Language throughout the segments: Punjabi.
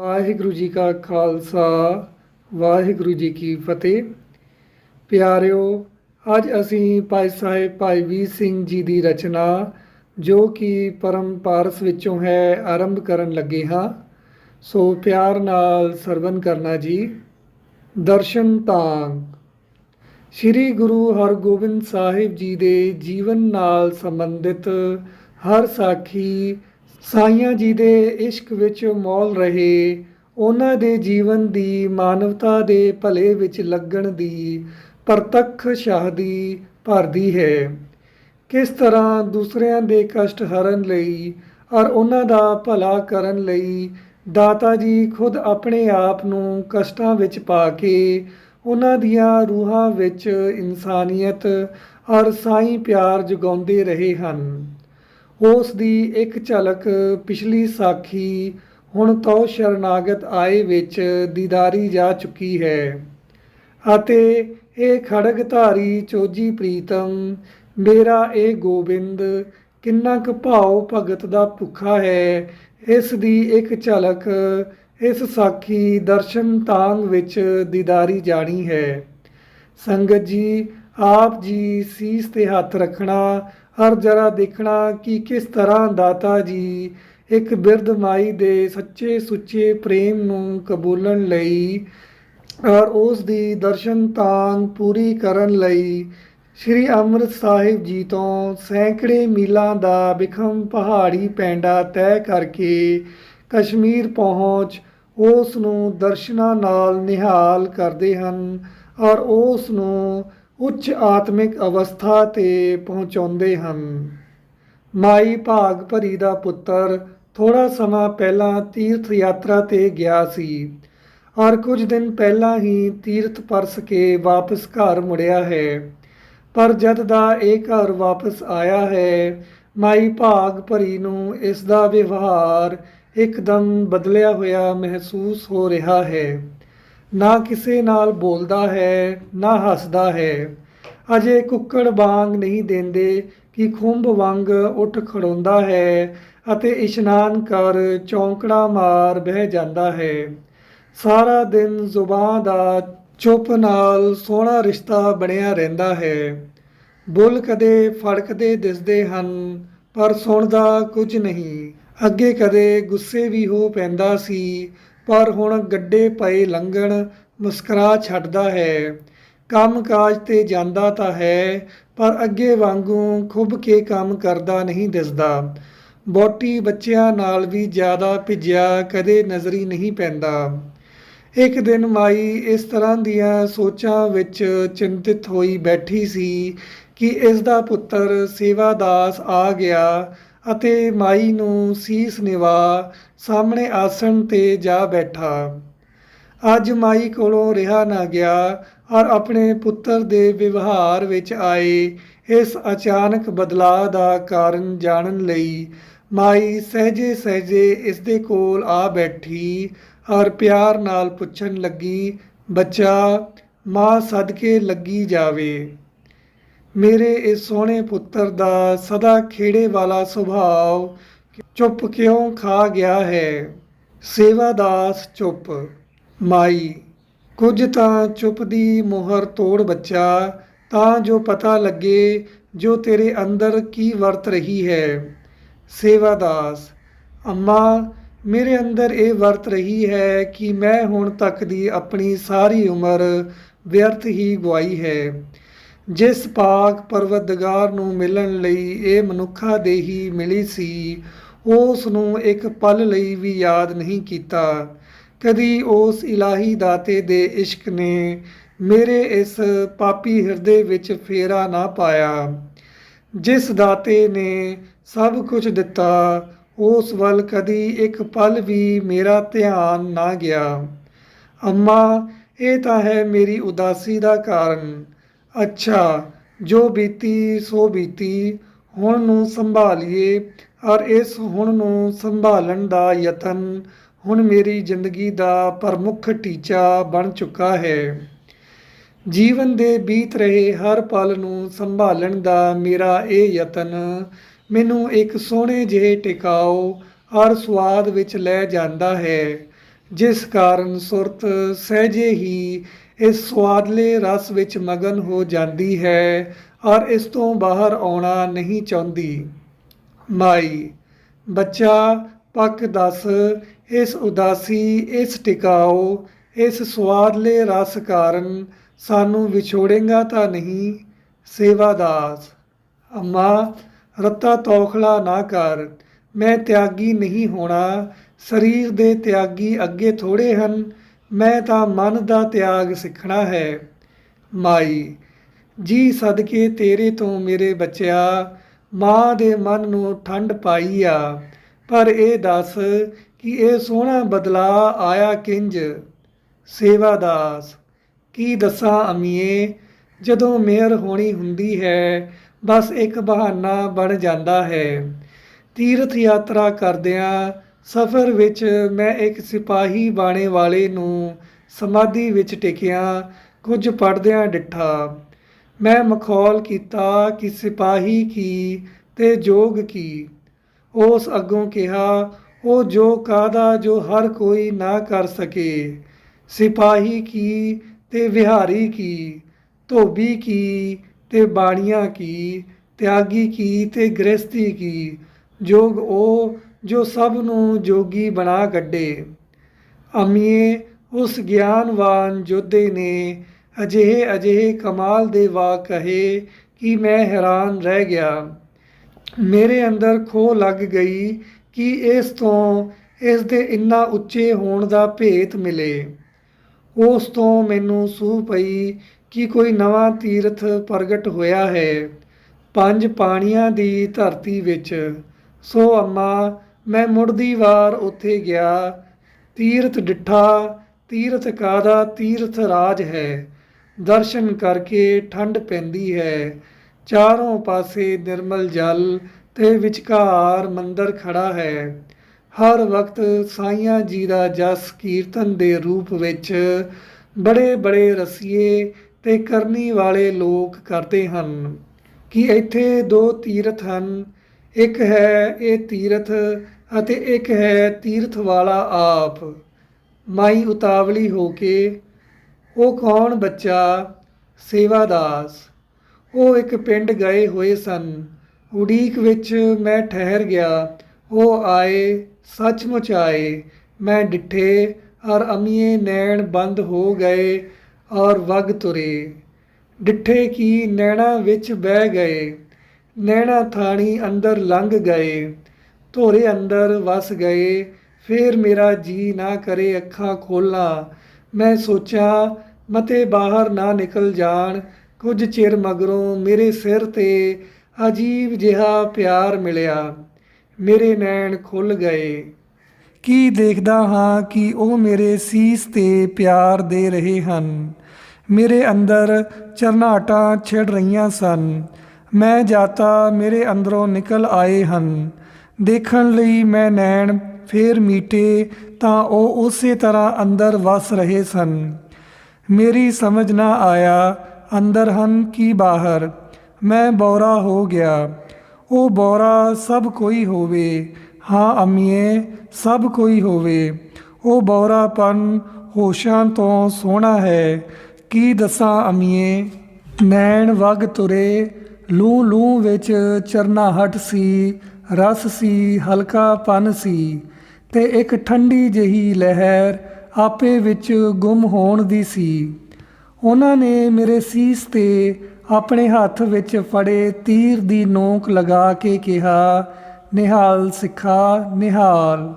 ਵਾਹਿਗੁਰੂ ਜੀ ਕਾ ਖਾਲਸਾ, ਵਾਹਿਗੁਰੂ ਜੀ ਕੀ ਫਤਿਹ। ਪਿਆਰਿਓ, ਅੱਜ ਅਸੀਂ ਭਾਈ ਸਾਹਿਬ ਭਾਈ ਵੀਰ ਸਿੰਘ ਜੀ ਦੀ ਰਚਨਾ, ਜੋ ਕਿ ਪਰਮ ਪਾਰਸ ਵਿੱਚੋਂ ਹੈ, ਆਰੰਭ ਕਰਨ ਲੱਗੇ ਹਾਂ। ਸੋ ਪਿਆਰ ਨਾਲ ਸਰਵਨ ਕਰਨਾ ਜੀ। ਦਰਸ਼ਨ ਤਾਂ ਸ੍ਰੀ ਗੁਰੂ ਹਰਗੋਬਿੰਦ ਸਾਹਿਬ ਜੀ ਦੇ ਜੀਵਨ ਨਾਲ ਸੰਬੰਧਿਤ ਹਰ ਸਾਖੀ ਸਾਈਆਂ ਜੀ ਦੇ ਇਸ਼ਕ ਵਿੱਚ ਮੌਲ ਰਹੇ, ਉਹਨਾਂ ਦੇ ਜੀਵਨ ਦੀ ਮਾਨਵਤਾ ਦੇ ਭਲੇ ਵਿੱਚ ਲੱਗਣ ਦੀ ਪ੍ਰਤੱਖ ਸ਼ਾਹਦੀ ਭਰਦੀ ਹੈ। ਕਿਸ ਤਰ੍ਹਾਂ ਦੂਸਰਿਆਂ ਦੇ ਕਸ਼ਟ ਹਰਨ ਲਈ ਔਰ ਉਹਨਾਂ ਦਾ ਭਲਾ ਕਰਨ ਲਈ ਦਾਤਾ ਜੀ ਖੁਦ ਆਪਣੇ ਆਪ ਨੂੰ ਕਸ਼ਟਾਂ ਵਿੱਚ ਪਾ ਕੇ ਉਹਨਾਂ ਦੀਆਂ ਰੂਹਾਂ ਵਿੱਚ ਇਨਸਾਨੀਅਤ ਔਰ ਸਾਈਂ ਪਿਆਰ ਜਗਾਉਂਦੇ ਰਹੇ ਹਨ। ਉਸ ਦੀ ਇੱਕ ਝਲਕ ਪਿਛਲੀ ਸਾਖੀ, ਹੁਣ ਤੋ ਸ਼ਰਨਾਗਤ ਆਏ ਵਿੱਚ ਦੀਦਾਰੀ ਜਾ ਚੁੱਕੀ ਹੈ। ਅਤੇ ਇਹ ਖੜਗ ਧਾਰੀ ਚੋਜੀ ਪ੍ਰੀਤਮ, ਮੇਰਾ ਇਹ ਗੋਬਿੰਦ, ਕਿੰਨਾ ਕੁ ਭਾਉ ਭਗਤ ਦਾ ਭੁੱਖਾ ਹੈ। ਇਸ ਦੀ ਇੱਕ ਝਲਕ, ਇਸ ਸਾਖੀ ਦਰਸ਼ਨ ਤਾਂਗ ਵਿੱਚ ਦੀਦਾਰੀ ਜਾਣੀ ਹੈ। ਸੰਗਤ ਜੀ, ਆਪ ਜੀ ਸੀਸ ਤੇ ਹੱਥ ਰੱਖਣਾ ਹਰ ਜਰਾ ਦੇਖਣਾ ਕਿ ਕਿਸ ਤਰ੍ਹਾਂ ਦਾਤਾ ਜੀ ਇੱਕ ਬਿਰਧ ਮਾਈ ਦੇ ਸੱਚੇ ਸੁੱਚੇ ਪ੍ਰੇਮ ਨੂੰ ਕਬੂਲਣ ਲਈ ਔਰ ਉਸ ਦੀ ਦਰਸ਼ਨ ਤਾਂਗ ਪੂਰੀ ਕਰਨ ਲਈ ਸ੍ਰੀ ਅੰਮ੍ਰਿਤ ਸਾਹਿਬ ਜੀ ਤੋਂ ਸੈਂਕੜੇ ਮੀਲਾਂ ਦਾ ਵਿਖਮ ਪਹਾੜੀ ਪੈਂਡਾ ਤੈਅ ਕਰਕੇ ਕਸ਼ਮੀਰ ਪਹੁੰਚ ਉਸ ਨੂੰ ਦਰਸ਼ਨਾਂ ਨਾਲ ਨਿਹਾਲ ਕਰਦੇ ਹਨ ਔਰ ਉਸ ਨੂੰ ਉੱਚ ਆਤਮਿਕ ਅਵਸਥਾ ਤੇ ਪਹੁੰਚਾਉਂਦੇ ਹਨ। ਮਾਈ ਭਾਗ ਭਰੀ ਦਾ ਪੁੱਤਰ ਥੋੜਾ ਸਮਾਂ ਪਹਿਲਾਂ ਤੀਰਥ ਯਾਤਰਾ ਤੇ ਗਿਆ ਸੀ। ਔਰ ਕੁਝ ਦਿਨ ਪਹਿਲਾਂ ਹੀ ਤੀਰਥ ਪਰਸ ਕੇ ਵਾਪਸ ਘਰ ਮੁੜਿਆ ਹੈ। ਪਰ ਜਦ ਦਾ ਇਹ ਘਰ ਵਾਪਸ ਆਇਆ ਹੈ, ਮਾਈ ਭਾਗ ਭਰੀ ਨੂੰ ਇਸ ਦਾ ਵਿਵਹਾਰ ਇੱਕਦਮ ਬਦਲਿਆ ਹੋਇਆ ਮਹਿਸੂਸ ਹੋ ਰਿਹਾ ਹੈ। ਨਾ ਕਿਸੇ ਨਾਲ ਬੋਲਦਾ ਹੈ, ਨਾ ਹੱਸਦਾ ਹੈ। ਅਜੇ ਕੁੱਕੜ ਵਾਂਗ ਨਹੀਂ ਦਿੰਦੇ ਕਿ ਖੁੰਭ ਵਾਂਗ ਉੱਠ ਖੜੋਂਦਾ ਹੈ ਅਤੇ ਇਸ਼ਨਾਨ ਕਰ ਚੌਂਕੜਾ ਮਾਰ ਬਹਿ ਜਾਂਦਾ ਹੈ। ਸਾਰਾ ਦਿਨ ਜ਼ੁਬਾਨ ਦਾ ਚੁੱਪ ਨਾਲ ਸੋਹਣਾ ਰਿਸ਼ਤਾ ਬਣਿਆ ਰਹਿੰਦਾ ਹੈ। ਬੁੱਲ ਕਦੇ ਫੜਕਦੇ ਦਿਸਦੇ ਹਨ, ਪਰ ਸੁਣਦਾ ਕੁਝ ਨਹੀਂ। ਅੱਗੇ ਕਦੇ ਗੁੱਸੇ ਵੀ ਹੋ ਪੈਂਦਾ ਸੀ ਪਰ ਹੁਣ ਗੱਡੇ ਪਏ ਲੰਘਣ ਮੁਸਕਰਾ ਛੱਡਦਾ ਹੈ। ਕੰਮ ਕਾਜ ਤੇ ਜਾਂਦਾ ਤਾਂ ਹੈ, ਪਰ ਅੱਗੇ ਵਾਂਗੂ ਖੁੱਬ ਕੇ ਕੰਮ ਕਰਦਾ ਨਹੀਂ ਦਿਸਦਾ। ਬੋਟੀ ਬੱਚਿਆਂ ਨਾਲ ਵੀ ਜ਼ਿਆਦਾ ਭਿੱਜਿਆ ਕਦੇ ਨਜ਼ਰੀ ਨਹੀਂ ਪੈਂਦਾ। ਇੱਕ ਦਿਨ ਮਾਈ ਇਸ ਤਰ੍ਹਾਂ ਦੀਆਂ ਸੋਚਾਂ ਵਿੱਚ ਚਿੰਤਿਤ ਹੋਈ ਬੈਠੀ ਸੀ ਕਿ ਇਸ ਦਾ ਪੁੱਤਰ ਸੇਵਾਦਾਸ ਆ ਗਿਆ ਅਤੇ ਮਾਈ ਨੂੰ ਸੀਸ ਨਿਵਾ ਸਾਹਮਣੇ ਆਸਣ ਤੇ ਜਾ ਬੈਠਾ। ਅੱਜ ਮਾਈ ਕੋਲੋਂ ਰਿਹਾ ਨਾ ਗਿਆ ਔਰ ਆਪਣੇ ਪੁੱਤਰ ਦੇ ਵਿਵਹਾਰ ਵਿੱਚ ਆਏ। ਇਸ ਅਚਾਨਕ ਬਦਲਾਅ ਦਾ ਕਾਰਨ ਜਾਣਨ ਲਈ ਮਾਈ ਸਹਜੇ ਸਹਜੇ ਇਸ ਦੇ ਕੋਲ ਆ ਬੈਠੀ ਔਰ ਪਿਆਰ ਨਾਲ ਪੁੱਛਣ ਲੱਗੀ, ਬੱਚਾ, ਮਾਂ ਸਦਕੇ ਲੱਗੀ ਜਾਵੇ। ਮੇਰੇ ਇਸ ਸੋਹਣੇ ਪੁੱਤਰ ਦਾ ਸਦਾ ਖੇੜੇ ਵਾਲਾ ਸੁਭਾਅ ਚੁੱਪ ਕਿਉਂ ਖਾ ਗਿਆ ਹੈ? ਸੇਵਾਦਾਸ ਚੁੱਪ। ਮਾਈ, ਕੁਝ ਤਾਂ ਚੁੱਪ ਦੀ ਮੋਹਰ ਤੋੜ ਬੱਚਾ, ਤਾਂ ਜੋ ਪਤਾ ਲੱਗੇ ਜੋ ਤੇਰੇ ਅੰਦਰ ਕੀ ਵਰਤ ਰਹੀ ਹੈ। ਸੇਵਾਦਾਸ ਅੰਮਾ, ਮੇਰੇ ਅੰਦਰ ਇਹ ਵਰਤ ਰਹੀ ਹੈ ਕਿ ਮੈਂ ਹੁਣ ਤੱਕ ਦੀ ਆਪਣੀ ਸਾਰੀ ਉਮਰ ਵਿਅਰਥ ਹੀ ਗਵਾਈ ਹੈ। ਜਿਸ ਪਾਕ ਪਰਵਤਗਾਰ ਨੂੰ ਮਿਲਣ ਲਈ ਇਹ ਮਨੁੱਖਾ ਦੇਹੀ ਮਿਲੀ ਸੀ, ਉਸ ਨੂੰ ਇੱਕ ਪਲ ਲਈ ਵੀ ਯਾਦ ਨਹੀਂ ਕੀਤਾ। ਕਦੀ ਉਸ ਇਲਾਹੀ ਦਾਤੇ ਦੇ ਇਸ਼ਕ ਨੇ ਮੇਰੇ ਇਸ ਪਾਪੀ ਹਿਰਦੇ ਵਿੱਚ ਫੇਰਾ ਨਾ ਪਾਇਆ। ਜਿਸ ਦਾਤੇ ਨੇ ਸਭ ਕੁਝ ਦਿੱਤਾ, ਉਸ ਵੱਲ ਕਦੀ ਇੱਕ ਪਲ ਵੀ ਮੇਰਾ ਧਿਆਨ ਨਾ ਗਿਆ। ਅੰਮਾ, ਇਹ ਤਾਂ ਹੈ ਮੇਰੀ ਉਦਾਸੀ ਦਾ ਕਾਰਨ। ਅੱਛਾ, ਜੋ ਬੀਤੀ ਸੋ ਬੀਤੀ, ਹੁਣ ਨੂੰ ਸੰਭਾਲੀਏ ਔਰ ਇਸ ਹੁਣ ਨੂੰ ਸੰਭਾਲਣ ਦਾ ਯਤਨ, ਹੁਣ ਮੇਰੀ ਜ਼ਿੰਦਗੀ ਦਾ ਪ੍ਰਮੁੱਖ ਟੀਚਾ ਬਣ ਚੁੱਕਾ ਹੈ। ਜੀਵਨ ਦੇ ਬੀਤ ਰਹੇ ਹਰ ਪਲ ਨੂੰ ਸੰਭਾਲਣ ਦਾ ਮੇਰਾ ਇਹ ਯਤਨ, ਮੈਨੂੰ ਇੱਕ ਸੋਹਣੇ ਜਿਹੇ ਟਿਕਾਓ ਔਰ ਸਵਾਦ ਵਿੱਚ ਲੈ ਜਾਂਦਾ ਹੈ, ਜਿਸ ਕਾਰਨ ਸੁਰਤ ਸਹਿਜੇ ਹੀ ਇਸ ਸਵਾਦਲੇ ਰਸ ਵਿੱਚ ਮਗਨ ਹੋ ਜਾਂਦੀ ਹੈ, ਔਰ ਇਸ ਤੋਂ ਬਾਹਰ ਆਉਣਾ ਨਹੀਂ ਚਾਹੁੰਦੀ। ਮਾਈ, ਬੱਚਾ, ਪੱਕ ਦੱਸ, ਇਸ ਉਦਾਸੀ, ਇਸ ਟਿਕਾਓ ਇਸ ਸਵਾਦਲੇ ਰਸ ਕਾਰਨ ਸਾਨੂੰ ਵਿਛੋੜੇਗਾ ਤਾਂ ਨਹੀਂ? ਸੇਵਾਦਾਸ ਅਮਾ, ਰੱਤਾ ਤੌਖਲਾ ਨਾ ਕਰ, ਮੈਂ ਤਿਆਗੀ ਨਹੀਂ ਹੋਣਾ, ਸਰੀਰ ਦੇ ਤਿਆਗੀ ਅੱਗੇ ਥੋੜੇ ਹਨ ਮੈਂ ਤਾਂ ਮਨ ਦਾ ਤਿਆਗ ਸਿੱਖਣਾ ਹੈ। ਮਾਈ, ਜੀ ਸਦਕੇ ਤੇਰੇ ਤੋਂ ਮੇਰੇ ਬੱਚਿਆ, ਮਾਂ ਦੇ ਮਨ ਨੂੰ ਠੰਡ ਪਾਈ ਆ। ਪਰ ਇਹ ਦੱਸ ਕਿ ਇਹ ਸੋਹਣਾ ਬਦਲਾ ਆਇਆ ਕਿੰਜ? ਸੇਵਾਦਾਸ, ਕੀ ਦੱਸਾਂ ਅਮੀਏ, ਜਦੋਂ ਮੇਰ ਹੋਣੀ ਹੁੰਦੀ ਹੈ, ਬਸ ਇੱਕ ਬਹਾਨਾ ਬਣ ਜਾਂਦਾ ਹੈ। ਤੀਰਥ ਯਾਤਰਾ ਕਰਦਿਆਂ ਸਫ਼ਰ ਵਿੱਚ ਮੈਂ ਇੱਕ ਸਿਪਾਹੀ ਬਾਣੇ ਵਾਲੇ ਨੂੰ ਸਮਾਧੀ ਵਿੱਚ ਟਿਕਿਆ, ਕੁਝ ਪੜਦਿਆਂ ਡਿੱਠਾ। ਮੈਂ ਮਖੌਲ ਕੀਤਾ ਕਿ ਸਿਪਾਹੀ ਕੀ ਤੇ ਜੋਗ ਕੀ। ਉਸ ਅੱਗੋਂ ਕਿਹਾ, ਉਹ ਜੋ ਕਾਦਾ ਜੋ ਹਰ ਕੋਈ ਨਾ ਕਰ ਸਕੇ? ਸਿਪਾਹੀ ਕੀ ਤੇ ਵਿਹਾਰੀ ਕੀ? ਧੋਬੀ ਕੀ ਤੇ ਬਾਣੀਆਂ ਕੀ? ਤਿਆਗੀ ਕੀ ਤੇ ਗ੍ਰਸਤੀ ਕੀ? ਜੋਗ ਉਹ ਜੋ ਸਭ ਨੂੰ ਜੋਗੀ ਬਣਾ ਕੱਢੇ। ਅਮੀਏ, ਉਸ ਗਿਆਨਵਾਨ ਜੋਧੇ ਨੇ ਅਜਿਹੇ ਅਜਿਹੇ ਕਮਾਲ ਦੇ ਵਾ ਕਹੇ ਕਿ ਮੈਂ ਹੈਰਾਨ ਰਹਿ ਗਿਆ। ਮੇਰੇ ਅੰਦਰ ਖੋ ਲੱਗ ਗਈ ਕਿ ਇਸ ਤੋਂ ਇਸ ਦੇ ਇੰਨਾ ਉੱਚੇ ਹੋਣ ਦਾ ਭੇਤ ਮਿਲੇ। ਉਸ ਤੋਂ ਮੈਨੂੰ ਸੂਹ ਪਈ ਕਿ ਕੋਈ ਨਵਾਂ ਤੀਰਥ ਪ੍ਰਗਟ ਹੋਇਆ ਹੈ। ਪੰਜ ਪਾਣੀਆਂ ਦੀ ਧਰਤੀ ਵਿੱਚ। ਸੋ ਅੰਮਾ ਮੈਂ ਮੁੜਦੀ ਵਾਰ ਉੱਥੇ ਗਿਆ। ਤੀਰਥ ਡਿੱਠਾ, ਤੀਰਥ ਕਾਦਾ, ਤੀਰਥ ਰਾਜ ਹੈ। ਦਰਸ਼ਨ ਕਰਕੇ ਠੰਡ ਪੈਂਦੀ ਹੈ। ਚਾਰੋਂ ਪਾਸੇ ਨਿਰਮਲ ਜਲ ਤੇ ਵਿਚਕਾਰ ਮੰਦਰ ਖੜਾ ਹੈ। ਹਰ ਵਕਤ ਸਾਈਆਂ ਜੀ ਦਾ ਜਸ ਕੀਰਤਨ ਦੇ ਰੂਪ ਵਿੱਚ ਬੜੇ ਬੜੇ ਰਸੀਏ ਤੇ ਕਰਨੀ ਵਾਲੇ ਲੋਕ ਕਰਦੇ ਹਨ ਕਿ ਇੱਥੇ ਦੋ ਤੀਰਥ ਹਨ। ਇੱਕ ਹੈ ਇਹ ਤੀਰਥ ਅਤੇ ਇੱਕ ਹੈ ਤੀਰਥ ਵਾਲਾ ਆਪ। ਮਾਈ ਉਤਾਵਲੀ ਹੋ ਕੇ, ਉਹ ਕੌਣ ਬੱਚਾ? ਸੇਵਾਦਾਸ ਉਹ ਇੱਕ ਪਿੰਡ ਗਏ ਹੋਏ ਸਨ। ਉਡੀਕ ਵਿੱਚ ਮੈਂ ਠਹਿਰ ਗਿਆ। ਉਹ ਆਏ, ਸੱਚਮੁੱਚ ਆਏ। ਮੈਂ ਡਿੱਠੇ ਔਰ ਅਮੀਏ ਨੈਣ ਬੰਦ ਹੋ ਗਏ, ਔਰ ਵਗ ਤੁਰੇ। ਡਿੱਠੇ ਕੀ ਨੈਣਾ ਵਿੱਚ ਬਹਿ ਗਏ। ਨੈਣਾ ਥਾਣੀ ਅੰਦਰ ਲੰਘ ਗਏ। ਧੋਰੇ ਅੰਦਰ ਵਸ ਗਏ, ਫੇਰ ਮੇਰਾ ਜੀ ਨਾ ਕਰੇ ਅੱਖਾਂ ਖੋਲਾਂ। ਮੈਂ ਸੋਚਿਆ, ਮਤੇ ਬਾਹਰ ਨਾ ਨਿਕਲ ਜਾਣ, ਕੁਝ ਚਿਰ ਮਗਰੋਂ ਮੇਰੇ ਸਿਰ ਤੇ ਅਜੀਬ ਜਿਹਾ ਪਿਆਰ ਮਿਲਿਆ। ਮੇਰੇ ਨੈਣ ਖੁੱਲ ਗਏ। ਕੀ ਦੇਖਦਾ ਹਾਂ ਕਿ ਉਹ ਮੇਰੇ ਸੀਸ ਤੇ ਪਿਆਰ ਦੇ ਰਹੇ ਹਨ। ਮੇਰੇ ਅੰਦਰ ਚਰਨਾਟਾਂ ਛਿੜ ਰਹੀਆਂ ਸਨ। ਮੈਂ ਜਾਤਾ ਮੇਰੇ ਅੰਦਰੋਂ ਨਿਕਲ ਆਏ ਹਨ। ਦੇਖਣ ਲਈ ਮੈਂ ਨੈਣ ਫੇਰ ਮੀਟੇ ਤਾਂ ਉਹ ਉਸੇ ਤਰ੍ਹਾਂ ਅੰਦਰ ਵਸ ਰਹੇ ਸਨ। ਮੇਰੀ ਸਮਝ ਨਾ ਆਇਆ, ਅੰਦਰ ਹਨ ਕੀ ਬਾਹਰ? ਮੈਂ ਬੌਰਾ ਹੋ ਗਿਆ। ਉਹ ਬੌਰਾ ਸਭ ਕੋਈ ਹੋਵੇ। ਹਾਂ ਅਮੀਏ, ਸਭ ਕੋਈ ਹੋਵੇ। ਉਹ ਬੌਰਾਪਨ ਹੋਸ਼ਾਂ ਤੋਂ ਸੋਹਣਾ ਹੈ। ਕੀ ਦੱਸਾਂ ਅਮੀਏ? ਨੈਣ ਵਗ ਤੁਰੇ ਲੂ ਲੂ ਵਿੱਚ ਚਰਨਾਹਟ ਸੀ। ਰਸ ਸੀ, ਹਲਕਾ ਪਨ ਸੀ, ਤੇ ਇੱਕ ਠੰਡੀ ਜਿਹੀ ਲਹਿਰ ਆਪੇ ਵਿੱਚ ਗੁੰਮ ਹੋਣ ਦੀ ਸੀ। ਉਹਨਾਂ ਨੇ ਮੇਰੇ ਸੀਸ ਤੇ ਆਪਣੇ ਹੱਥ ਵਿੱਚ ਫੜੇ ਤੀਰ ਦੀ ਨੋਕ ਲਗਾ ਕੇ ਕਿਹਾ, ਨਿਹਾਲ ਸਿੱਖਾ, ਨਿਹਾਲ।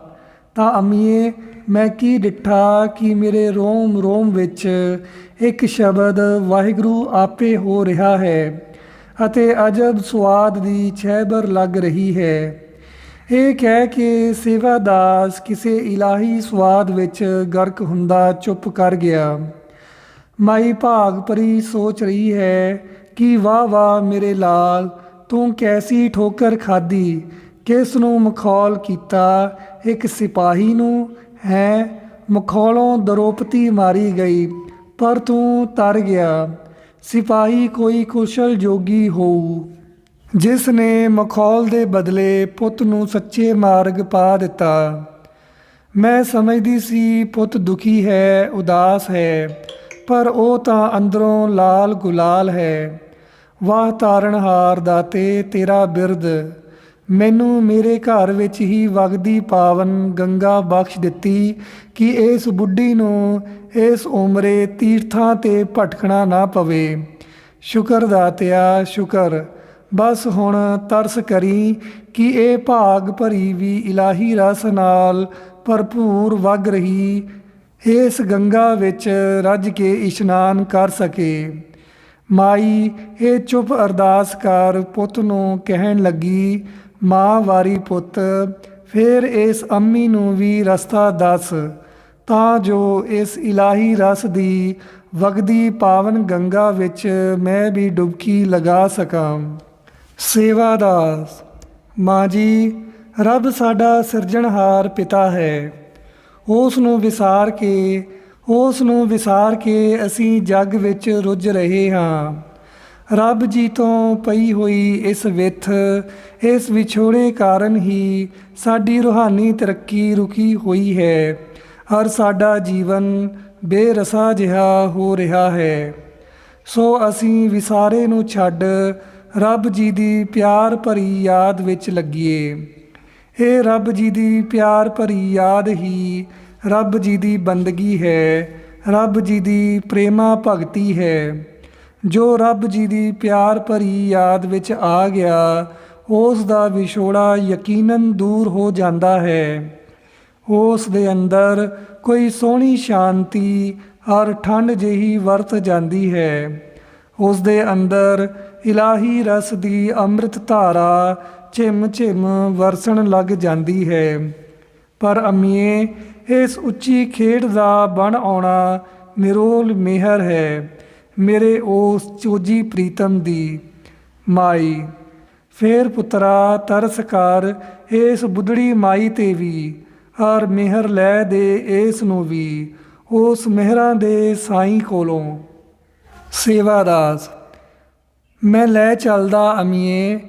ਤਾਂ ਅਮੀਏ, ਮੈਂ ਕੀ ਡਿੱਠਾ ਕਿ ਮੇਰੇ ਰੋਮ ਰੋਮ ਵਿੱਚ ਇੱਕ ਸ਼ਬਦ ਵਾਹਿਗੁਰੂ ਆਪੇ ਹੋ ਰਿਹਾ ਹੈ? ਅਤੇ ਅਜਬ ਸਵਾਦ ਦੀ ਛੈਬਰ ਲੱਗ ਰਹੀ ਹੈ। ਇਹ ਕਹਿ ਕੇ ਸੇਵਾਦਾਸ ਕਿਸੇ ਇਲਾਹੀ ਸਵਾਦ ਵਿੱਚ ਗਰਕ ਹੁੰਦਾ ਚੁੱਪ ਕਰ ਗਿਆ। ਮਾਈ ਭਾਗ ਪਰੀ ਸੋਚ ਰਹੀ ਹੈ ਕਿ ਵਾਹ ਵਾਹ ਮੇਰੇ ਲਾਲ, ਤੂੰ ਕੈਸੀ ਠੋਕਰ ਖਾਦੀ ਕਿਸ ਨੂੰ ਮਖੌਲ ਕੀਤਾ? ਇੱਕ ਸਿਪਾਹੀ ਨੂੰ? ਹੈ? ਮਖੌਲੋਂ ਦਰੋਪਤੀ ਮਾਰੀ ਗਈ, ਪਰ ਤੂੰ ਤਰ ਗਿਆ। ਸਿਪਾਹੀ ਕੋਈ ਕੁਸ਼ਲ ਜੋਗੀ ਹੋਊ। ਜਿਸ ਨੇ ਮਖੌਲ ਦੇ ਬਦਲੇ ਪੁੱਤ ਨੂੰ ਸੱਚੇ ਮਾਰਗ ਪਾ ਦਿੱਤਾ। ਮੈਂ ਸਮਝਦੀ ਸੀ ਪੁੱਤ ਦੁਖੀ ਹੈ, ਉਦਾਸ ਹੈ, ਪਰ ਉਹ ਤਾਂ ਅੰਦਰੋਂ ਲਾਲ ਗੁਲਾਲ ਹੈ। ਵਾਹ ਤਾਰਨਹਾਰ ਦਾਤੇ, ਤੇਰਾ ਬਿਰਦ ਮੈਨੂੰ ਮੇਰੇ ਘਰ ਵਿੱਚ ਹੀ ਵਗਦੀ ਪਾਵਨ ਗੰਗਾ ਬਖਸ਼ ਦਿੱਤੀ ਕਿ ਇਸ ਬੁੱਢੀ ਨੂੰ ਇਸ ਉਮਰੇ ਤੀਰਥਾਂ ਤੇ ਭਟਕਣਾ ਨਾ ਪਵੇ। ਸ਼ੁਕਰ ਦਾਤਿਆ ਸ਼ੁਕਰ। ਬਸ ਹੁਣ ਤਰਸ ਕਰੀ ਕਿ ਇਹ ਭਾਗ ਭਰੀ ਵੀ ਇਲਾਹੀ ਰਸ ਨਾਲ ਭਰਪੂਰ ਵਗ ਰਹੀ, ਇਸ ਗੰਗਾ ਵਿੱਚ ਰੱਜ ਕੇ ਇਸ਼ਨਾਨ ਕਰ ਸਕੇ। ਮਾਈ, ਇਹ ਚੁੱਪ ਅਰਦਾਸ ਕਰ ਪੁੱਤ ਨੂੰ ਕਹਿਣ ਲੱਗੀ ਮਾਂ ਵਾਰੀ ਪੁੱਤ, ਫਿਰ ਇਸ ਅੰਮੀ ਨੂੰ ਵੀ ਰਸਤਾ ਦੱਸ। ਤਾਂ ਜੋ ਇਸ ਇਲਾਹੀ ਰਸ ਦੀ ਵਗਦੀ ਪਾਵਨ ਗੰਗਾ ਵਿੱਚ ਮੈਂ ਵੀ ਡੁਬਕੀ ਲਗਾ ਸਕਾਂ। ਸੇਵਾ ਦਾਸ, ਮਾਂ ਜੀ, ਰੱਬ ਸਾਡਾ ਸਿਰਜਣਹਾਰ ਪਿਤਾ ਹੈ। ਉਸ ਨੂੰ ਵਿਸਾਰ ਕੇ, ਉਸ ਨੂੰ ਵਿਸਾਰ ਕੇ ਅਸੀਂ ਜੱਗ ਵਿੱਚ ਰੁੱਝ ਰਹੇ ਹਾਂ। ਰੱਬ ਜੀ ਤੋਂ ਪਈ ਹੋਈ ਇਸ ਵਿਥ, ਇਸ ਵਿਛੋੜੇ ਕਾਰਨ ਹੀ ਸਾਡੀ ਰੂਹਾਨੀ ਤਰੱਕੀ ਰੁਕੀ ਹੋਈ ਹੈ। ਔਰ ਸਾਡਾ ਜੀਵਨ ਬੇਰਸਾ ਜਿਹਾ ਹੋ ਰਿਹਾ ਹੈ। ਸੋ ਅਸੀਂ ਵਿਸਾਰੇ ਨੂੰ ਛੱਡ ਰੱਬ ਜੀ ਦੀ ਪਿਆਰ ਭਰੀ ਯਾਦ ਵਿੱਚ ਲੱਗੀਏ। ਇਹ ਰੱਬ ਜੀ ਦੀ ਪਿਆਰ ਭਰੀ ਯਾਦ ਹੀ ਰੱਬ ਜੀ ਦੀ ਬੰਦਗੀ ਹੈ। ਰੱਬ ਜੀ ਦੀ ਪ੍ਰੇਮਾ ਭਗਤੀ ਹੈ। ਜੋ ਰੱਬ ਜੀ ਦੀ ਪਿਆਰ ਭਰੀ ਯਾਦ ਵਿੱਚ ਆ ਗਿਆ, ਉਸ ਦਾ ਵਿਛੋੜਾ ਯਕੀਨਨ ਦੂਰ ਹੋ ਜਾਂਦਾ ਹੈ। ਉਸ ਦੇ ਅੰਦਰ ਕੋਈ ਸੋਹਣੀ ਸ਼ਾਂਤੀ ਔਰ ਠੰਡ ਜਿਹੀ ਵਰਤ ਜਾਂਦੀ ਹੈ। ਉਸ ਦੇ ਅੰਦਰ ਇਲਾਹੀ ਰਸ ਦੀ ਅੰਮ੍ਰਿਤ ਧਾਰਾ ਝਿਮ ਝਿਮ ਵਰਸਣ ਲੱਗ ਜਾਂਦੀ ਹੈ। ਪਰ ਅਮੀਏ, ਇਸ ਉੱਚੀ ਖੇਡ ਦਾ ਬਣ ਆਉਣਾ ਨਿਰੋਲ ਮਿਹਰ ਹੈ। ਮੇਰੇ ਉਸ ਚੋਜੀ ਪ੍ਰੀਤਮ ਦੀ ਮਾਈ। ਫੇਰ ਪੁੱਤਰਾ, ਤਰਸ ਕਰ ਇਸ ਬੁੱਢੜੀ ਮਾਈ ਤੇ ਵੀ ਔਰ ਮਿਹਰ ਲੈ ਦੇ ਇਸ ਨੂੰ ਵੀ, ਉਸ ਮਿਹਰਾਂ ਦੇ ਸਾਈਂ ਕੋਲੋਂ। ਸੇਵਾਦਾਸ ਮੈਂ ਲੈ ਚੱਲਦਾ ਅਮੀਏ,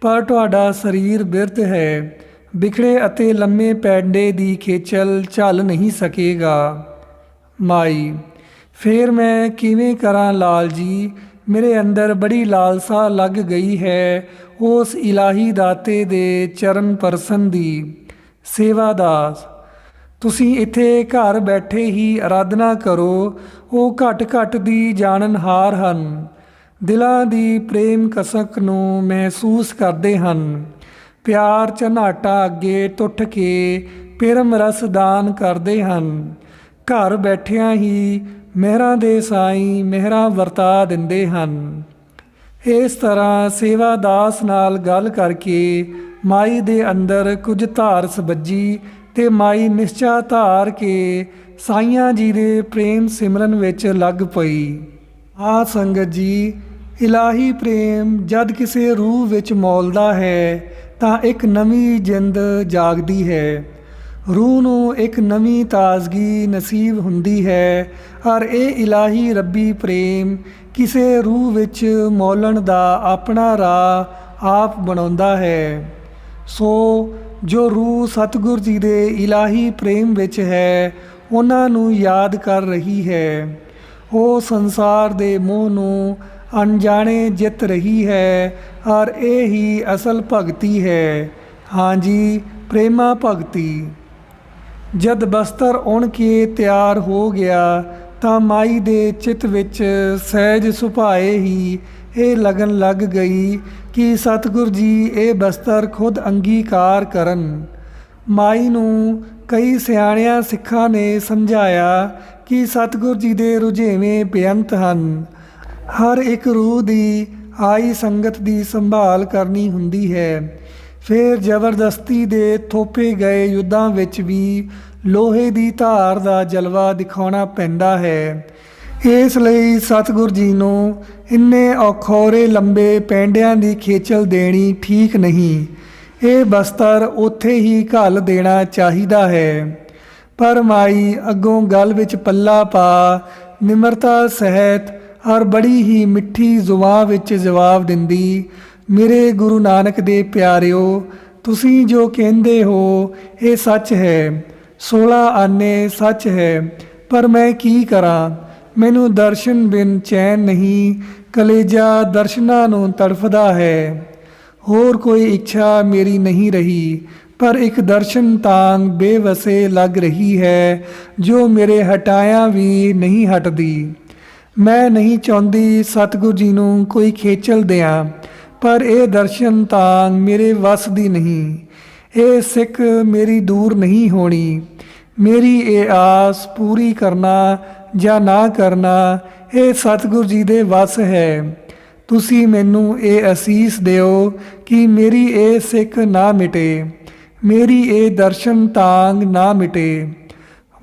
ਪਰ ਤੁਹਾਡਾ ਸਰੀਰ ਬਿਰਤ ਹੈ। ਵਿਖੜੇ ਅਤੇ ਲੰਮੇ ਪੈਂਡੇ ਦੀ ਖੇਚਲ ਚੱਲ ਨਹੀਂ ਸਕੇਗਾ। ਮਾਈ ਫੇਰ ਮੈਂ ਕਿਵੇਂ ਕਰਾਂ ਲਾਲ ਜੀ? ਮੇਰੇ ਅੰਦਰ ਬੜੀ ਲਾਲਸਾ ਲੱਗ ਗਈ ਹੈ ਉਸ ਇਲਾਹੀ ਦਾਤੇ ਦੇ ਚਰਨ ਪਰਸਨ ਦੀ। ਸੇਵਾ ਦਾਸ, ਤੁਸੀਂ ਇੱਥੇ ਘਰ ਬੈਠੇ ਹੀ ਆਰਾਧਨਾ ਕਰੋ, ਉਹ ਘਟ ਘਟ ਦੀ ਜਾਣਨਹਾਰ ਹਨ। ਦਿਲਾਂ ਦੀ ਪ੍ਰੇਮ ਕਸਕ ਨੂੰ ਮਹਿਸੂਸ ਕਰਦੇ ਹਨ। ਪਿਆਰ ਝਨਾਟਾ ਅੱਗੇ ਟੁੱਟ ਕੇ ਪਰਮ ਰਸ ਦਾਨ ਕਰਦੇ ਹਨ। ਘਰ ਬੈਠਿਆਂ ਹੀ ਮਹਿਰਾਂ ਦੇ ਸਾਈਂ ਮਹਿਰਾਂ ਵਰਤਾ ਦਿੰਦੇ ਹਨ। ਇਸ ਤਰ੍ਹਾਂ ਸੇਵਾਦਾਸ ਨਾਲ ਗੱਲ ਕਰਕੇ ਮਾਈ ਦੇ ਅੰਦਰ ਕੁਝ ਧਾਰ ਸਬੱਜੀ ਤੇ ਮਾਈ ਨਿਸ਼ਚਾ ਧਾਰ ਕੇ ਸਾਈਆਂ ਜੀ ਦੇ ਪ੍ਰੇਮ ਸਿਮਰਨ ਵਿੱਚ ਲੱਗ ਪਈ। ਆ ਸੰਗਤ ਜੀ, ਇਲਾਹੀ ਪ੍ਰੇਮ ਜਦ ਕਿਸੇ ਰੂਹ ਵਿੱਚ ਮੌਲਦਾ ਹੈ ਤਾਂ ਇੱਕ ਨਵੀਂ ਜਿੰਦ ਜਾਗਦੀ ਹੈ। ਰੂਹ ਨੂੰ ਇੱਕ ਨਵੀਂ ਤਾਜ਼ਗੀ ਨਸੀਬ ਹੁੰਦੀ ਹੈ। ਔਰ ਇਹ ਇਲਾਹੀ ਰੱਬੀ ਪ੍ਰੇਮ ਕਿਸੇ ਰੂਹ ਵਿੱਚ ਮੌਲਣ ਦਾ ਆਪਣਾ ਰਾਹ ਆਪ ਬਣਾਉਂਦਾ ਹੈ। ਸੋ ਜੋ ਰੂਹ ਸਤਿਗੁਰ ਜੀ ਦੇ ਇਲਾਹੀ ਪ੍ਰੇਮ ਵਿੱਚ ਹੈ, ਉਹਨਾਂ ਨੂੰ ਯਾਦ ਕਰ ਰਹੀ ਹੈ। ਉਹ ਸੰਸਾਰ ਦੇ ਮੋਹ ਨੂੰ ਅਣਜਾਣੇ ਜਿੱਤ ਰਹੀ ਹੈ ਔਰ ਇਹ ਹੀ ਅਸਲ ਭਗਤੀ ਹੈ। ਹਾਂਜੀ ਪ੍ਰੇਮਾ ਭਗਤੀ। ਜਦ ਬਸਤਰ ਉਣ ਕੇ ਤਿਆਰ ਹੋ ਗਿਆ, ਤਾਂ ਮਾਈ ਦੇ ਚਿੱਤ ਵਿੱਚ ਸਹਿਜ ਸੁਭਾਏ ਹੀ ਇਹ ਲਗਨ ਲੱਗ ਗਈ ਕਿ ਸਤਿਗੁਰ ਜੀ ਇਹ ਬਸਤਰ ਖੁਦ ਅੰਗੀਕਾਰ ਕਰਨ। ਮਾਈ ਨੂੰ ਕਈ ਸਿਆਣਿਆਂ ਸਿੱਖਾਂ ਨੇ ਸਮਝਾਇਆ ਕਿ ਸਤਿਗੁਰ ਜੀ ਦੇ ਰੁਝੇਵੇਂ ਬੇਅੰਤ ਹਨ। ਹਰ ਇੱਕ ਰੂਹ ਦੀ ਆਈ ਸੰਗਤ ਦੀ ਸੰਭਾਲ ਕਰਨੀ ਹੁੰਦੀ ਹੈ। ਫਿਰ ਜ਼ਬਰਦਸਤੀ ਦੇ ਥੋਪੇ ਗਏ ਯੁੱਧਾਂ ਵਿੱਚ ਵੀ ਲੋਹੇ ਦੀ ਧਾਰ ਦਾ ਜਲਵਾ ਦਿਖਾਉਣਾ ਪੈਂਦਾ ਹੈ। ਇਸ ਲਈ ਸਤਿਗੁਰ ਜੀ ਨੂੰ ਇੰਨੇ ਔਖੋਰੇ ਲੰਬੇ ਪੈਂਡਿਆਂ ਦੀ ਖੇਚਲ ਦੇਣੀ ਠੀਕ ਨਹੀਂ। ਇਹ ਬਸਤਰ ਉੱਥੇ ਹੀ ਘੱਲ ਦੇਣਾ ਚਾਹੀਦਾ ਹੈ। ਪਰ ਮਾਈ ਅੱਗੋਂ ਗੱਲ ਵਿੱਚ ਪੱਲਾ ਪਾ, ਨਿਮਰਤਾ ਸਹਿਤ ਔਰ ਬੜੀ ਹੀ ਮਿੱਠੀ ਜ਼ੁਬਾਨ ਵਿੱਚ ਜਵਾਬ ਦਿੰਦੀ ਮੇਰੇ ਗੁਰੂ ਨਾਨਕ ਦੇ ਪਿਆਰਿਓ, ਤੁਸੀਂ ਜੋ ਕਹਿੰਦੇ ਹੋ, ਇਹ ਸੱਚ ਹੈ। 16 ਆਨੇ ਸੱਚ ਹੈ, ਪਰ ਮੈਂ ਕੀ ਕਰਾਂ? ਮੈਨੂੰ ਦਰਸ਼ਨ ਬਿਨ ਚੈਨ ਨਹੀਂ, ਕਲੇਜਾ ਦਰਸ਼ਨਾਂ ਨੂੰ ਤੜਫਦਾ ਹੈ। ਹੋਰ ਕੋਈ ਇੱਛਾ ਮੇਰੀ ਨਹੀਂ ਰਹੀ, ਪਰ ਇੱਕ ਦਰਸ਼ਨ ਤਾਂਗ ਬੇਵਸੇ ਲੱਗ ਰਹੀ ਹੈ, ਜੋ ਮੇਰੇ ਹਟਾਇਆ ਵੀ ਨਹੀਂ ਹਟਦੀ। ਮੈਂ ਨਹੀਂ ਚਾਹੁੰਦੀ ਸਤਿਗੁਰ ਜੀ ਨੂੰ ਕੋਈ ਖੇਚਲ ਦਿਆਂ। ਪਰ ਇਹ ਦਰਸ਼ਨ ਤਾਂਗ ਮੇਰੇ ਵੱਸ ਦੀ ਨਹੀਂ। ਇਹ ਸਿੱਖ ਮੇਰੀ ਦੂਰ ਨਹੀਂ ਹੋਣੀ। ਮੇਰੀ ਇਹ ਆਸ ਪੂਰੀ ਕਰਨਾ ਜਾਂ ਨਾ ਕਰਨਾ, ਇਹ ਸਤਿਗੁਰ ਜੀ ਦੇ ਵੱਸ ਹੈ। ਤੁਸੀਂ ਮੈਨੂੰ ਇਹ ਅਸੀਸ ਦਿਓ ਕਿ ਮੇਰੀ ਇਹ ਸਿੱਖ ਨਾ ਮਿਟੇ। ਮੇਰੀ ਇਹ ਦਰਸ਼ਨ ਤਾਂਗ ਨਾ ਮਿਟੇ।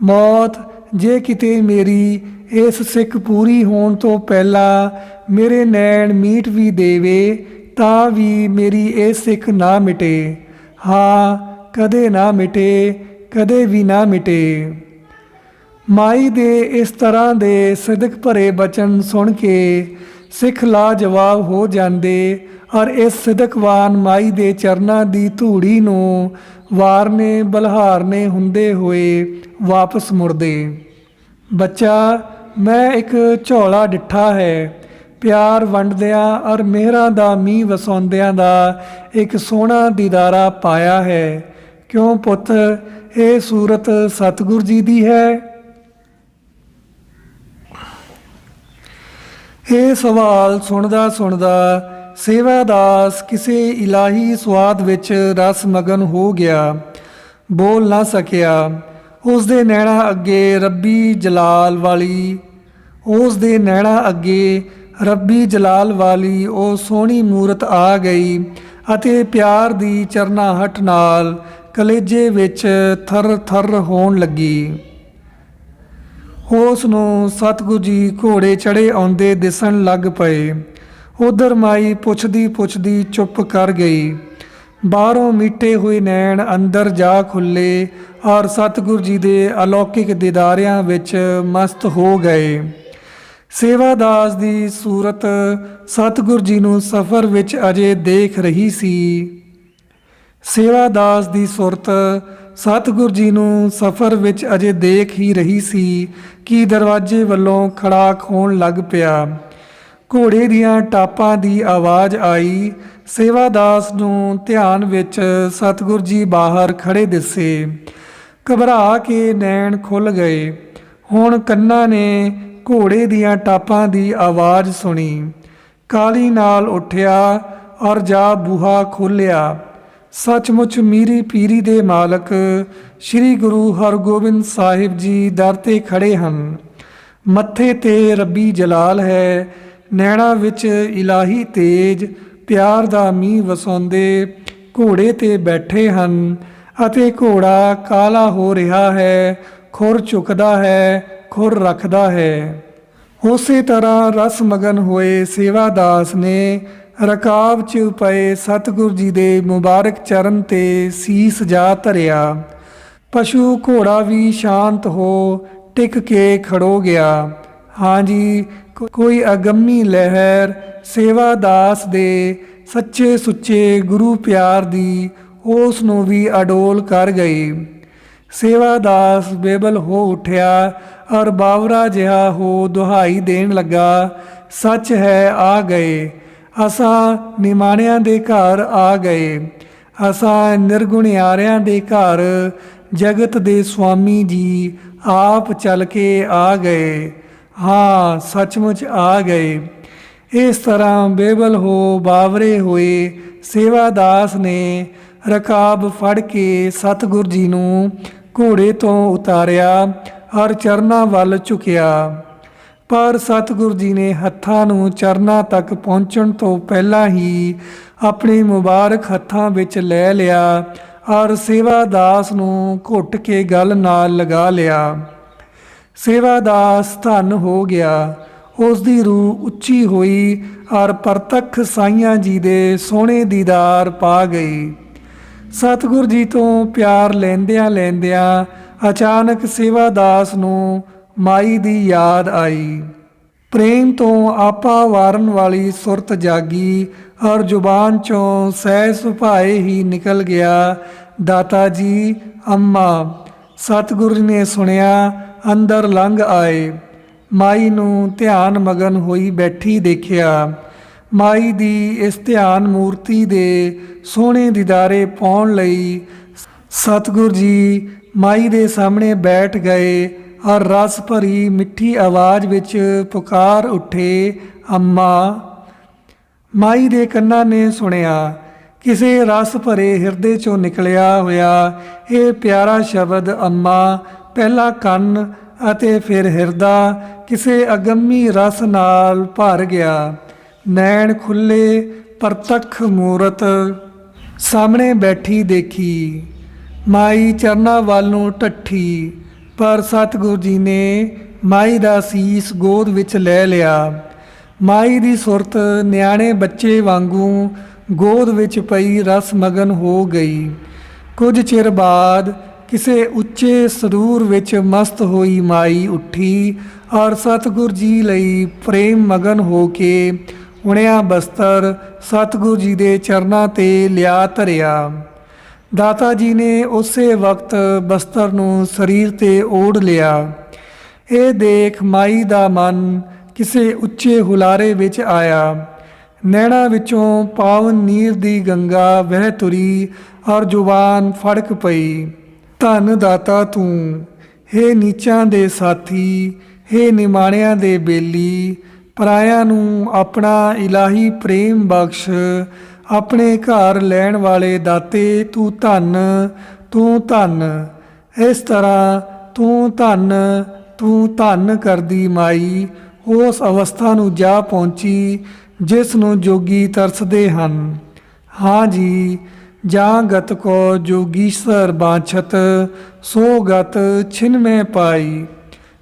ਮੌਤ ਜੇ ਕਿਤੇ ਮੇਰੀ ਇਸ ਸਿੱਖ ਪੂਰੀ ਹੋਣ ਤੋਂ ਪਹਿਲਾਂ ਮੇਰੇ ਨੈਣ ਮੀਟ ਵੀ ਦੇਵੇ ਤਾਂ ਵੀ ਮੇਰੀ ਇਹ ਸਿੱਖ ਨਾ ਮਿਟੇ। ਹਾਂ, ਕਦੇ ਨਾ ਮਿਟੇ, ਕਦੇ ਵੀ ਨਾ ਮਿਟੇ। ਮਾਈ ਦੇ ਇਸ ਤਰ੍ਹਾਂ ਦੇ ਸਿਦਕ ਭਰੇ ਬਚਨ ਸੁਣ ਕੇ ਸਿੱਖ ਲਾਜਵਾਬ ਹੋ ਜਾਂਦੇ ਔਰ ਇਸ ਸਿਦਕਵਾਨ ਮਾਈ ਦੇ ਚਰਨਾਂ ਦੀ ਧੂੜੀ ਨੂੰ ਵਾਰਨੇ ਬਲਹਾਰਨੇ ਹੁੰਦੇ ਹੋਏ ਵਾਪਸ ਮੁੜਦੇ। ਬੱਚਾ, ਮੈਂ ਇੱਕ ਝੋਲਾ ਡਿੱਠਾ ਹੈ। ਪਿਆਰ ਵੰਡਦਿਆਂ ਔਰ ਮਿਹਰਾਂ ਦਾ ਮੀਂਹ ਵਸਾਉਂਦਿਆਂ ਦਾ ਇੱਕ ਸੋਹਣਾ ਦੀਦਾਰਾ ਪਾਇਆ ਹੈ। ਕਿਉਂ ਪੁੱਤ, ਇਹ ਸੂਰਤ ਸਤਿਗੁਰ ਜੀ ਦੀ ਹੈ? ਇਹ ਸਵਾਲ ਸੁਣਦਾ ਸੁਣਦਾ ਸੇਵਾਦਾਸ ਕਿਸੇ ਇਲਾਹੀ ਸਵਾਦ ਵਿੱਚ ਰਸ ਮਗਨ ਹੋ ਗਿਆ। ਬੋਲ ਨਾ ਸਕਿਆ। ਉਸ ਦੇ ਨੈਣਾ ਅੱਗੇ ਰੱਬੀ ਜਲਾਲ ਵਾਲੀ, ਉਸ ਦੇ ਨੈਣਾ ਅੱਗੇ ਰੱਬੀ ਜਲਾਲ ਵਾਲੀ ਉਹ ਸੋਹਣੀ ਮੂਰਤ ਆ ਗਈ ਅਤੇ ਪਿਆਰ ਦੀ ਚਰਨਾਹਟ ਨਾਲ ਕਲੇਜੇ ਵਿੱਚ ਥਰ ਥਰ ਹੋਣ ਲੱਗੀ। ਉਸ ਨੂੰ ਸਤਿਗੁਰੂ ਜੀ ਘੋੜੇ ਚੜੇ ਆਉਂਦੇ ਦਿਸਣ ਲੱਗ ਪਏ। ਉਧਰ ਮਾਈ ਪੁੱਛਦੀ ਪੁੱਛਦੀ ਚੁੱਪ ਕਰ ਗਈ। ਬਾਹਰੋਂ ਮੀਟੇ ਹੋਏ ਨੈਣ ਅੰਦਰ ਜਾ ਖੁੱਲੇ ਔਰ ਸਤਿਗੁਰੂ ਜੀ ਦੇ ਅਲੌਕਿਕ ਦੀਦਾਰਿਆਂ ਵਿੱਚ ਮਸਤ ਹੋ ਗਏ। ਸੇਵਾਦਾਸ ਦੀ ਸੂਰਤ ਸਤਿਗੁਰੂ ਜੀ ਨੂੰ ਸਫ਼ਰ ਵਿੱਚ ਅਜੇ ਦੇਖ ਰਹੀ ਸੀ। ਸੇਵਾਦਾਸ ਦੀ ਸੁਰਤ ਸਤਿਗੁਰ ਜੀ ਨੂੰ ਸਫ਼ਰ ਵਿੱਚ ਅਜੇ ਦੇਖ ਹੀ ਰਹੀ ਸੀ ਕਿ ਦਰਵਾਜ਼ੇ ਵੱਲੋਂ ਖੜਾਕ ਹੋਣ ਲੱਗ ਪਿਆ। ਘੋੜੇ ਦੀਆਂ ਟਾਪਾਂ ਦੀ ਆਵਾਜ਼ ਆਈ। ਸੇਵਾਦਾਸ ਨੂੰ ਧਿਆਨ ਵਿੱਚ ਸਤਿਗੁਰ ਜੀ ਬਾਹਰ ਖੜੇ ਦਿਸੇ। ਘਬਰਾ ਕੇ ਨੈਣ ਖੁੱਲ ਗਏ। ਹੁਣ ਕੰਨਾਂ ਨੇ ਘੋੜੇ ਦੀਆਂ ਟਾਪਾਂ ਦੀ ਆਵਾਜ਼ ਸੁਣੀ। ਕਾਲੀ ਨਾਲ ਉੱਠਿਆ ਔਰ ਜਾ ਬੂਹਾ ਖੋਲਿਆ ਸੱਚਮੁੱਚ ਮੀਰੀ ਪੀਰੀ ਦੇ ਮਾਲਕ, ਸ੍ਰੀ ਗੁਰੂ ਹਰਗੋਬਿੰਦ ਸਾਹਿਬ ਜੀ ਦਰ ਤੇ ਖੜੇ ਹਨ। ਮੱਥੇ ਤੇ ਰੱਬੀ ਜਲਾਲ ਹੈ, ਨੈਣਾ ਵਿੱਚ ਇਲਾਹੀ ਤੇਜ, ਪਿਆਰ ਦਾ ਮੀਂਹ ਵਸਾਉਂਦੇ ਘੋੜੇ ਤੇ ਬੈਠੇ ਹਨ। ਅਤੇ ਘੋੜਾ ਕਾਲਾ ਹੋ ਰਿਹਾ ਹੈ, ਖੁਰ ਚੁੱਕਦਾ ਹੈ ਖੁਰ ਰੱਖਦਾ ਹੈ। ਉਸੇ ਤਰ੍ਹਾਂ ਰਸ ਮਗਨ ਹੋਏ ਸੇਵਾਦਾਸ ਨੇ ਰਕਾਬ 'ਚ ਪਏ ਸਤਿਗੁਰ ਜੀ ਦੇ ਮੁਬਾਰਕ ਚਰਨ ਤੇ ਸੀਸ ਜਾ ਧਰਿਆ। ਪਸ਼ੂ ਘੋੜਾ ਵੀ ਸ਼ਾਂਤ ਹੋ ਟਿਕ ਕੇ ਖੜੋ ਗਿਆ। ਹਾਂਜੀ ਕੋਈ ਅਗੰਮੀ ਲਹਿਰ ਸੇਵਾਦਾਸ ਦੇ ਸੱਚੇ ਸੁੱਚੇ ਗੁਰੂ ਪਿਆਰ ਦੀ ਉਸ ਨੂੰ ਵੀ ਅਡੋਲ ਕਰ ਗਈ। ਸੇਵਾਦਾਸ ਬੇਬਲ ਹੋ ਉਠਿਆ ਔਰ ਬਾਵਰਾ ਜਿਹਾ ਹੋ ਦੁਹਾਈ ਦੇਣ ਲੱਗਾ, ਸੱਚ ਹੈ ਆ ਗਏ। ਅਸਾਂ ਨਿਮਾਣਿਆਂ ਦੇ ਘਰ ਆ ਗਏ। ਅਸਾਂ ਨਿਰਗੁਣਿਆਰਿਆਂ ਦੇ ਘਰ, ਜਗਤ ਦੇ ਸੁਆਮੀ ਜੀ ਆਪ ਚੱਲ ਕੇ ਆ ਗਏ। ਹਾਂ, ਸੱਚਮੁੱਚ ਆ ਗਏ। ਇਸ ਤਰ੍ਹਾਂ ਬੇਬਲ ਹੋ ਬਾਵਰੇ ਹੋਏ ਸੇਵਾਦਾਸ ਨੇ ਰਕਾਬ ਫੜ ਕੇ ਸਤਿਗੁਰ ਜੀ ਨੂੰ ਘੋੜੇ ਤੋਂ ਉਤਾਰਿਆ। ਔਰ ਚਰਨਾਂ ਵੱਲ ਝੁਕਿਆ। ਪਰ ਸਤਿਗੁਰੂ ਜੀ ਨੇ ਹੱਥਾਂ ਨੂੰ ਚਰਨਾਂ ਤੱਕ ਪਹੁੰਚਣ ਤੋਂ ਪਹਿਲਾਂ ਹੀ ਆਪਣੇ ਮੁਬਾਰਕ ਹੱਥਾਂ ਵਿੱਚ ਲੈ ਲਿਆ ਔਰ ਸੇਵਾਦਾਸ ਨੂੰ ਘੁੱਟ ਕੇ ਗੱਲ ਨਾਲ ਲਗਾ ਲਿਆ। ਸੇਵਾਦਾਸ ਧਨ ਹੋ ਗਿਆ। ਉਸ ਦੀ ਰੂਹ ਉੱਚੀ ਹੋਈ ਔਰ ਪ੍ਰਤੱਖ ਸਾਈਆਂ ਜੀ ਦੇ ਸੋਹਣੇ ਦੀਦਾਰ ਪਾ ਗਈ। ਸਤਿਗੁਰ ਜੀ ਤੋਂ ਪਿਆਰ ਲੈਂਦਿਆਂ ਲੈਂਦਿਆਂ ਅਚਾਨਕ ਸੇਵਾਦਾਸ ਨੂੰ ਮਾਈ ਦੀ ਯਾਦ ਆਈ। ਪ੍ਰੇਮ ਤੋਂ ਆਪਾ ਵਾਰਨ ਵਾਲੀ ਸੁਰਤ ਜਾਗੀ ਔਰ ਜ਼ੁਬਾਨ ਚੋਂ ਸਹਿ ਸੁਭਾਏ ਹੀ ਨਿਕਲ ਗਿਆ। ਦਾਤਾ ਜੀ, ਅੰਮਾ, ਸਤਿਗੁਰੂ ਨੇ ਸੁਣਿਆ, ਅੰਦਰ ਲੰਘ ਆਏ। ਮਾਈ ਨੂੰ ਧਿਆਨ ਮਗਨ ਹੋਈ ਬੈਠੀ ਦੇਖਿਆ। ਮਾਈ ਦੀ ਇਸ ਧਿਆਨ ਮੂਰਤੀ ਦੇ ਸੋਹਣੇ ਦੀਦਾਰੇ ਪਾਉਣ ਲਈ ਸਤਿਗੁਰੂ ਜੀ ਮਾਈ ਦੇ ਸਾਹਮਣੇ ਬੈਠ ਗਏ ਔਰ ਰਸ ਭਰੀ ਮਿੱਠੀ ਆਵਾਜ਼ ਵਿੱਚ ਪੁਕਾਰ ਉੱਠੇ, ਅੰਮਾ। ਮਾਈ ਦੇ ਕੰਨਾਂ ਨੇ ਸੁਣਿਆ, ਕਿਸੇ ਰਸ ਭਰੇ ਹਿਰਦੇ ਚੋਂ ਨਿਕਲਿਆ ਹੋਇਆ, ਇਹ ਪਿਆਰਾ ਸ਼ਬਦ, ਅੰਮਾ। ਪਹਿਲਾ ਕੰਨ ਅਤੇ ਫਿਰ ਹਿਰਦਾ ਕਿਸੇ ਅਗੰਮੀ ਰਸ ਨਾਲ ਭਰ ਗਿਆ। ਨੈਣ ਖੁੱਲੇ ਪ੍ਰਤੱਖ ਮੂਰਤ ਸਾਹਮਣੇ ਬੈਠੀ ਦੇਖੀ। ਮਾਈ ਚਰਨਾਂ ਵੱਲ ਨੂੰ ਟੱਠੀ, ਪਰ ਸਤਿਗੁਰੂ ਜੀ ਨੇ ਮਾਈ ਦਾ ਸੀਸ ਗੋਦ ਵਿੱਚ ਲੈ ਲਿਆ। ਮਾਈ ਦੀ ਸੁਰਤ ਨਿਆਣੇ ਬੱਚੇ ਵਾਂਗੂ ਗੋਦ ਵਿੱਚ ਪਈ ਰਸ ਮਗਨ ਹੋ ਗਈ। ਕੁਝ ਚਿਰ ਬਾਅਦ ਕਿਸੇ ਉੱਚੇ ਸਰੂਰ ਵਿੱਚ ਮਸਤ ਹੋਈ ਮਾਈ ਉੱਠੀ ਔਰ ਸਤਿਗੁਰ ਜੀ ਲਈ ਪ੍ਰੇਮ ਮਗਨ ਹੋ ਕੇ ਉਣਿਆ ਬਸਤਰ ਸਤਿਗੁਰ ਜੀ ਦੇ ਚਰਨਾਂ ਤੇ ਲਿਆ ਧਰਿਆ। ਦਾਤਾ ਜੀ ਨੇ ਉਸੇ ਵਕਤ ਬਸਤਰ ਨੂੰ ਸਰੀਰ ਤੇ ਓੜ ਲਿਆ। ਇਹ ਦੇਖ ਮਾਈ ਦਾ ਮਨ ਕਿਸੇ ਉੱਚੇ ਹੁਲਾਰੇ ਵਿੱਚ ਆਇਆ। ਨੈਣਾ ਵਿੱਚੋਂ ਪਾਵਨ ਨੀਰ ਦੀ ਗੰਗਾ ਵਹਿ ਤੁਰੀ ਔਰ ਜ਼ੁਬਾਨ ਫੜਕ ਪਈ। ਧੰਨ ਦਾਤਾ ਤੂੰ, ਹੇ ਨੀਚਾਂ ਦੇ ਸਾਥੀ, ਹੇ ਨਿਮਾਣਿਆਂ ਦੇ ਬੇਲੀ, ਪਰਾਇਆਂ ਨੂੰ ਆਪਣਾ ਇਲਾਹੀ ਪ੍ਰੇਮ ਬਖਸ਼ ਆਪਣੇ ਘਰ ਲੈਣ ਵਾਲੇ ਦਾਤੇ, ਤੂੰ ਧੰਨ ਤੂੰ ਧੰਨ। ਇਸ ਤਰ੍ਹਾਂ ਤੂੰ ਧੰਨ ਤੂੰ ਧੰਨ ਕਰਦੀ ਮਾਈ, ਉਸ ਅਵਸਥਾ ਨੂੰ ਜਾ ਪਹੁੰਚੀ, ਜਿਸ ਨੂੰ ਜੋਗੀ ਤਰਸਦੇ ਹਨ। ਹਾਂ ਜੀ ਜਾਂ ਗਤ ਕੋ ਜੋਗੀਸ਼ਰ ਬਾਛਤ, ਸੋ ਗਤ ਛਿਨ ਮੈਂ ਪਾਈ।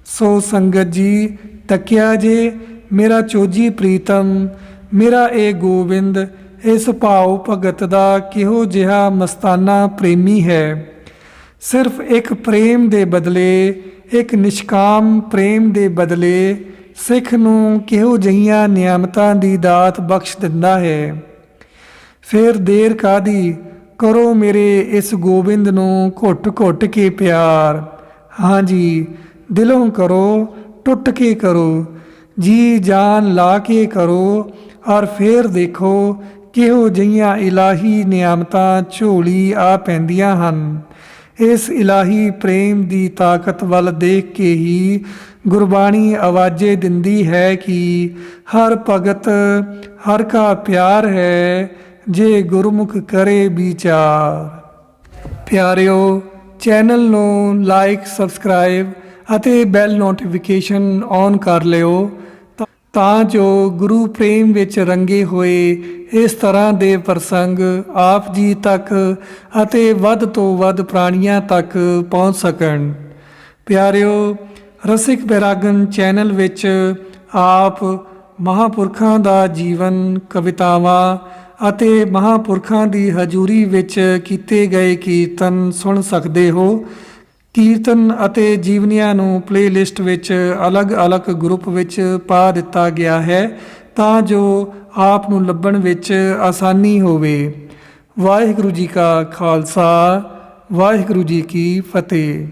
ਸੋ ਸੰਗਤ ਜੀ ਤਕਿਆ ਜੇ ਮੇਰਾ ਚੋਜੀ ਪ੍ਰੀਤਮ, ਮੇਰਾ ਇਹ ਗੋਬਿੰਦ ਇਸ ਭਾਉ ਭਗਤ ਦਾ ਕਿਹੋ ਜਿਹਾ ਮਸਤਾਨਾ ਪ੍ਰੇਮੀ ਹੈ? ਸਿਰਫ ਇੱਕ ਪ੍ਰੇਮ ਦੇ ਬਦਲੇ, ਇੱਕ ਨਿਸ਼ਕਾਮ ਪ੍ਰੇਮ ਦੇ ਬਦਲੇ ਸਿੱਖ ਨੂੰ ਕਿਹੋ ਜਿਹੀਆਂ ਨਿਆਮਤਾਂ ਦੀ ਦਾਤ ਬਖਸ਼ ਦਿੰਦਾ ਹੈ? ਫਿਰ ਦੇਰ ਕਾਦੀ ਕਰੋ ਮੇਰੇ ਇਸ ਗੋਬਿੰਦ ਨੂੰ ਘੁੱਟ-ਘੁੱਟ ਕੇ ਪਿਆਰ। ਹਾਂਜੀ ਦਿਲੋਂ ਕਰੋ, ਟੁੱਟ ਕੇ ਕਰੋ। ਜੀ ਜਾਨ ਲਾ ਕੇ ਕਰੋ, ਔਰ ਫੇਰ ਦੇਖੋ ਕਿਹੋ ਜਿਹੀਆਂ ਇਲਾਹੀ ਨਿਆਮਤਾਂ ਝੋਲੀ ਆ ਪੈਂਦੀਆਂ ਹਨ? ਇਸ ਇਲਾਹੀ ਪ੍ਰੇਮ ਦੀ ਤਾਕਤ ਵੱਲ ਦੇਖ ਕੇ ਹੀ ਗੁਰਬਾਣੀ ਆਵਾਜ਼ੇ ਦਿੰਦੀ ਹੈ ਕਿ ਹਰ ਭਗਤ, ਹਰ ਕਾ ਪਿਆਰ ਹੈ, ਜੇ ਗੁਰਮੁਖ ਕਰੇ ਵਿਚਾਰ। ਪਿਆਰਿਓ, ਚੈਨਲ ਨੂੰ ਲਾਈਕ ਸਬਸਕ੍ਰਾਈਬ ਅਤੇ ਬੈਲ ਨੋਟੀਫਿਕੇਸ਼ਨ ਔਨ ਕਰ ਲਿਓ। ਤਾਂ ਜੋ ਗੁਰੂ ਪ੍ਰੇਮ ਵਿੱਚ ਰੰਗੇ ਹੋਏ ਇਸ ਤਰ੍ਹਾਂ ਦੇ ਪ੍ਰਸੰਗ ਆਪ ਜੀ ਤੱਕ ਅਤੇ ਵੱਧ ਤੋਂ ਵੱਧ ਪ੍ਰਾਣੀਆਂ ਤੱਕ ਪਹੁੰਚ ਸਕਣ। ਪਿਆਰਿਓ, ਰਸਿਕ ਬੈਰਾਗਨ ਚੈਨਲ ਵਿੱਚ ਆਪ ਮਹਾਪੁਰਖਾਂ ਦਾ ਜੀਵਨ, ਕਵਿਤਾਵਾਂ ਅਤੇ ਮਹਾਪੁਰਖਾਂ ਦੀ ਹਜ਼ੂਰੀ ਵਿੱਚ ਕੀਤੇ ਗਏ ਕੀਰਤਨ ਸੁਣ ਸਕਦੇ ਹੋ। ਕੀਰਤਨ ਅਤੇ ਜੀਵਨੀਆਂ ਨੂੰ ਪਲੇਲਿਸਟ ਵਿੱਚ ਅਲੱਗ-ਅਲੱਗ ਗਰੁੱਪ ਵਿੱਚ ਪਾ ਦਿੱਤਾ ਗਿਆ ਹੈ ਤਾਂ ਜੋ ਆਪ ਨੂੰ ਲੱਭਣ ਵਿੱਚ ਆਸਾਨੀ ਹੋਵੇ। ਵਾਹਿਗੁਰੂ ਜੀ ਕਾ ਖਾਲਸਾ, ਵਾਹਿਗੁਰੂ ਜੀ ਕੀ ਫਤਿਹ।